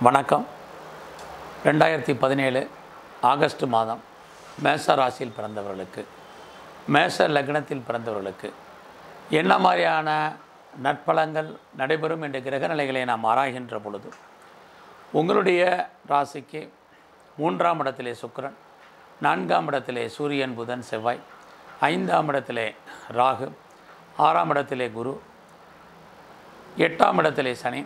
வணக்கம். ரெண்டாயிரத்தி பதினேழு ஆகஸ்ட் மாதம் மேச ராசியில் பிறந்தவர்களுக்கு மேச லக்னத்தில் பிறந்தவர்களுக்கு என்ன மாதிரியான நற்பலங்கள் நடைபெறும் என்ற கிரக நிலைகளை நாம் ஆராய்கின்ற பொழுது உங்களுடைய ராசிக்கு மூன்றாம் இடத்திலே சுக்கரன் நான்காம் இடத்திலே சூரியன் புதன் செவ்வாய் ஐந்தாம் இடத்திலே ராகு ஆறாம் இடத்திலே குரு எட்டாம் இடத்திலே சனி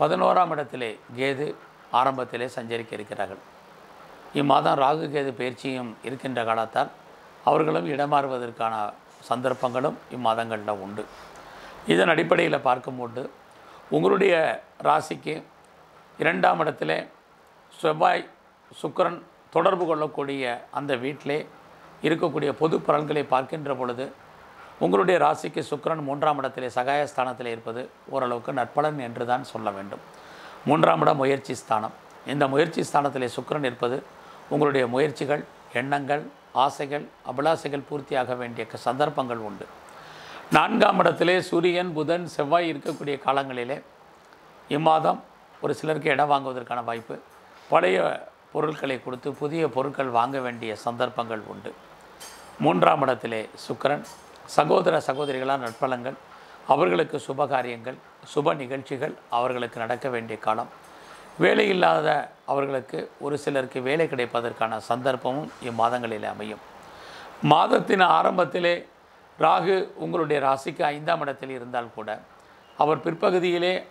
பதினோராம் இடத்திலே கேது ஆரம்பத்திலே சஞ்சரிக்க இருக்கிறார்கள் இம்மாதம் ராகு கேது பயிற்சியும் இருக்கின்ற காலத்தால் அவர்களும் இடமாறுவதற்கான சந்தர்ப்பங்களும் இம்மாதங்களில் உண்டு. இதன் அடிப்படையில் பார்க்கும்போது உங்களுடைய ராசிக்கு இரண்டாம் இடத்திலே செவ்வாய் சுக்கரன் தொடர்பு கொள்ளக்கூடிய அந்த வீட்டிலே இருக்கக்கூடிய பொது பலன்களை பார்க்கின்ற பொழுது உங்களுடைய ராசிக்கு சுக்கரன் மூன்றாம் இடத்திலே சகாயஸ்தானத்தில் இருப்பது ஓரளவுக்கு நற்பலன் என்று தான் சொல்ல வேண்டும். மூன்றாம் இடம் முயற்சி ஸ்தானம். இந்த முயற்சி ஸ்தானத்திலே சுக்கரன் இருப்பது உங்களுடைய முயற்சிகள் எண்ணங்கள் ஆசைகள் அபிலாசைகள் பூர்த்தியாக வேண்டிய சந்தர்ப்பங்கள் உண்டு. நான்காம் இடத்திலே சூரியன் புதன் செவ்வாய் இருக்கக்கூடிய காலங்களிலே இம்மாதம் ஒரு சிலருக்கு இடம் வாங்குவதற்கான வாய்ப்பு பழைய பொருட்களை கொடுத்து புதிய பொருட்கள் வாங்க வேண்டிய சந்தர்ப்பங்கள் உண்டு. மூன்றாம் இடத்திலே சுக்கரன் சகோதர சகோதரிகளால் நட்பலங்கள் அவர்களுக்கு சுபகாரியங்கள் சுப நிகழ்ச்சிகள் அவர்களுக்கு நடக்க வேண்டிய காலம். வேலை இல்லாத அவர்களுக்கு ஒரு சிலருக்கு வேலை கிடைப்பதற்கான சந்தர்ப்பமும் இம்மாதங்களில் அமையும். மாதத்தின் ஆரம்பத்திலே ராகு உங்களுடைய ராசிக்கு ஐந்தாம் இடத்தில் இருந்தால் கூட அவர் பிற்பகுதியிலே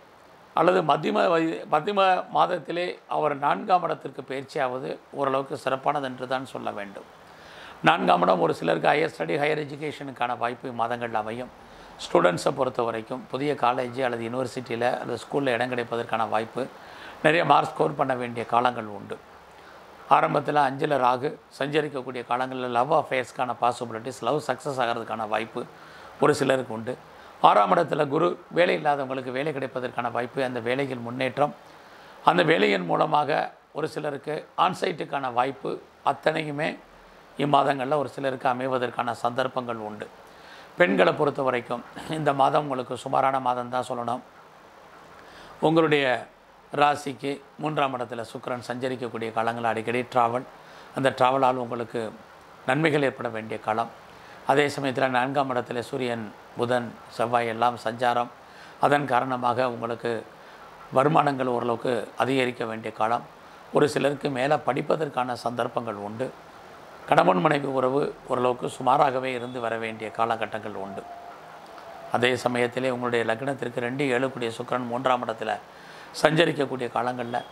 அல்லது மத்தியம வயது- மத்தியம மாதத்திலே அவர் நான்காம் இடத்திற்கு பயிற்சியாவது ஓரளவுக்கு சிறப்பானது என்று தான் சொல்ல வேண்டும். நான்காம் இடம் ஒரு சிலருக்கு ஹையர் ஸ்டடி ஹையர் எஜுகேஷனுக்கான வாய்ப்பு மாதங்கள் அமையும். ஸ்டூடெண்ட்ஸை பொறுத்த வரைக்கும் புதிய காலேஜ் அல்லது யூனிவர்சிட்டியில் அல்லது ஸ்கூலில் இடம் கிடைப்பதற்கான வாய்ப்பு நிறைய மார்க் ஸ்கோர் பண்ண வேண்டிய காலங்கள் உண்டு. ஆரம்பத்தில் அஞ்சில் ராகு சஞ்சரிக்கக்கூடிய காலங்களில் லவ் அஃபேர்ஸ்க்கான பாசிபிலிட்டிஸ் லவ் சக்ஸஸ் ஆகிறதுக்கான வாய்ப்பு ஒரு சிலருக்கு உண்டு. ஆறாம் இடத்துல குரு வேலை இல்லாதவங்களுக்கு வேலை கிடைப்பதற்கான வாய்ப்பு அந்த வேலையில் முன்னேற்றம். அந்த வேலையின் மூலமாக ஒரு சிலருக்கு ஆன்சைட்டுக்கான வாய்ப்பு அத்தனையுமே இம்மாதங்களில் ஒரு சிலருக்கு அமைவதற்கான சந்தர்ப்பங்கள் உண்டு. பெண்களை பொறுத்த வரைக்கும் இந்த மாதம் உங்களுக்கு சுமாரான மாதம் தான் சொல்லணும். உங்களுடைய ராசிக்கு மூன்றாம் இடத்துல சுக்கரன் சஞ்சரிக்கக்கூடிய காலங்கள் அடிக்கடி ட்ராவல் அந்த ட்ராவலால் உங்களுக்கு நன்மைகள் ஏற்பட வேண்டிய காலம். அதே சமயத்தில் நான்காம் இடத்துல சூரியன் புதன் செவ்வாய் எல்லாம் சஞ்சாரம். அதன் காரணமாக உங்களுக்கு வருமானங்கள் ஓரளவுக்கு அதிகரிக்க வேண்டிய காலம். ஒரு சிலருக்கு மேலே படிப்பதற்கான சந்தர்ப்பங்கள் உண்டு. கணவன் மனைவி உறவு ஓரளவுக்கு சுமாராகவே இருந்து வர வேண்டிய காலகட்டங்கள் உண்டு. அதே சமயத்திலே உங்களுடைய லக்னத்திற்கு ரெண்டு ஏழுக்கூடிய சுக்கிரன் மூன்றாம் இடத்துல சஞ்சரிக்கக்கூடிய காலங்களில்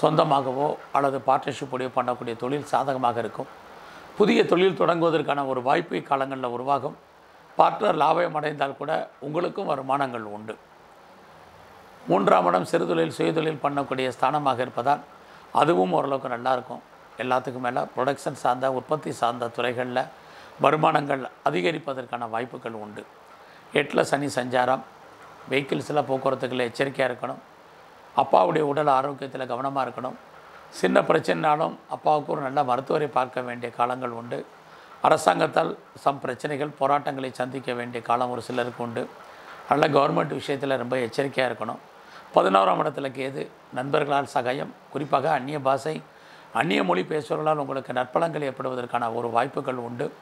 சொந்தமாகவோ அல்லது பார்ட்னர்ஷிப்போடையோ பண்ணக்கூடிய தொழில் சாதகமாக இருக்கும். புதிய தொழில் தொடங்குவதற்கான ஒரு வாய்ப்பு இக்காலங்களில் உருவாகும். பார்ட்னர் லாபம் அடைந்தால் கூட உங்களுக்கும் வருமானங்கள் உண்டு. மூன்றாம் இடம் சிறுதொழில் சுயதொழில் பண்ணக்கூடிய ஸ்தானமாக இருப்பதால் அதுவும் ஓரளவுக்கு நல்லாயிருக்கும் எல்லாத்துக்கும் மேலே ப்ரொடக்ஷன் சார்ந்த உற்பத்தி சார்ந்த துறைகளில் வருமானங்கள் அதிகரிப்பதற்கான வாய்ப்புகள் உண்டு. எட்டில் சனி சஞ்சாரம் வெஹிக்கிள்ஸில் போக்குவரத்துகளில் எச்சரிக்கையாக இருக்கணும். அப்பாவுடைய உடல் ஆரோக்கியத்தில் கவனமாக இருக்கணும். சின்ன பிரச்சனைனாலும் அப்பாவுக்கு ஒரு நல்ல மருத்துவரை பார்க்க வேண்டிய காலங்கள் உண்டு. அரசாங்கத்தால் சம் பிரச்சனைகள் போராட்டங்களை சந்திக்க வேண்டிய காலம் ஒரு சிலருக்கு உண்டு. நல்ல கவர்மெண்ட் விஷயத்தில் ரொம்ப எச்சரிக்கையாக இருக்கணும். பதினோராம் இடத்துல கேது நண்பர்களால் சகாயம் குறிப்பாக அந்நிய பாஷை அந்நிய மொழி பேசுபவர்களால் உங்களுக்கு நற்பலங்கள் ஏற்படுவதற்கான ஒரு வாய்ப்புகள் உண்டு.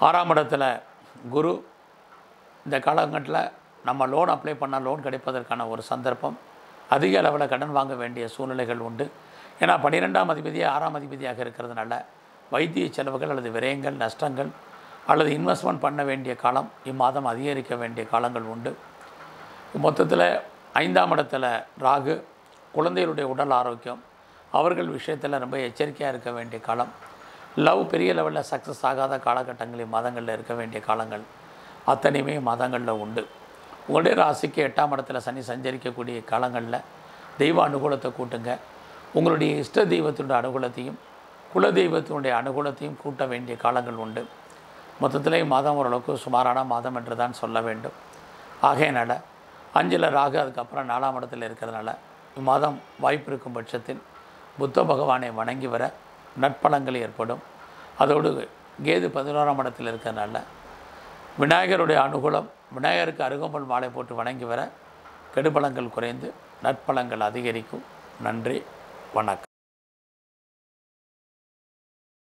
ஆறாம் இடத்துல குரு. இந்த காலகட்டத்தில் நம்ம லோன் அப்ளை பண்ணால் லோன் கிடைப்பதற்கான ஒரு சந்தர்ப்பம். அதிக அளவில் கடன் வாங்க வேண்டிய சூழ்நிலைகள் உண்டு. ஏன்னா பன்னிரெண்டாம் அதிபதி ஆறாம் அதிபதியாக இருக்கிறதுனால வைத்திய செலவுகள் அல்லது விரயங்கள் நஷ்டங்கள் அல்லது இன்வெஸ்ட்மெண்ட் பண்ண வேண்டிய காலம் இம்மாதம் அதிகரிக்க வேண்டிய காலங்கள் உண்டு. மொத்தத்தில் ஐந்தாம் இடத்துல ராகு குழந்தைகளுடைய உடல் ஆரோக்கியம் அவர்கள் விஷயத்தில் ரொம்ப எச்சரிக்கையாக இருக்க வேண்டிய காலம். லவ் பெரிய லெவலில் சக்ஸஸ் ஆகாத காலகட்டங்களில் மாதங்களில் இருக்க வேண்டிய காலங்கள் அத்தனையுமே மாதங்களில் உண்டு. உங்களுடைய ராசிக்கு எட்டாம் இடத்துல சனி சஞ்சரிக்கக்கூடிய காலங்களில் தெய்வ அனுகூலத்தை கூட்டுங்க. உங்களுடைய இஷ்ட தெய்வத்தினுடைய அனுகூலத்தையும் குல தெய்வத்தினுடைய அனுகூலத்தையும் கூட்ட வேண்டிய காலங்கள் உண்டு. மொத்தத்திலே மாதம் ஓரளவுக்கு சுமாரான மாதம் என்று தான் சொல்ல வேண்டும். ஆகையினால் அஞ்சில் ராகு அதுக்கப்புறம் நாலாம் இடத்துல இருக்கிறதுனால இம்மாதம் வாய்ப்பு இருக்கும் பட்சத்தில் புத்த பகவானை வணங்கி வர நட்பலங்கள் ஏற்படும். அதோடு கேது பதினோராம் இடத்தில் இருக்கிறதுனால விநாயகருடைய அனுகூலம் விநாயகருக்கு அருகம்புல் மாலை போட்டு வணங்கி வர கெடுபலங்கள் குறைந்து நற்பலங்கள் அதிகரிக்கும். நன்றி வணக்கம்.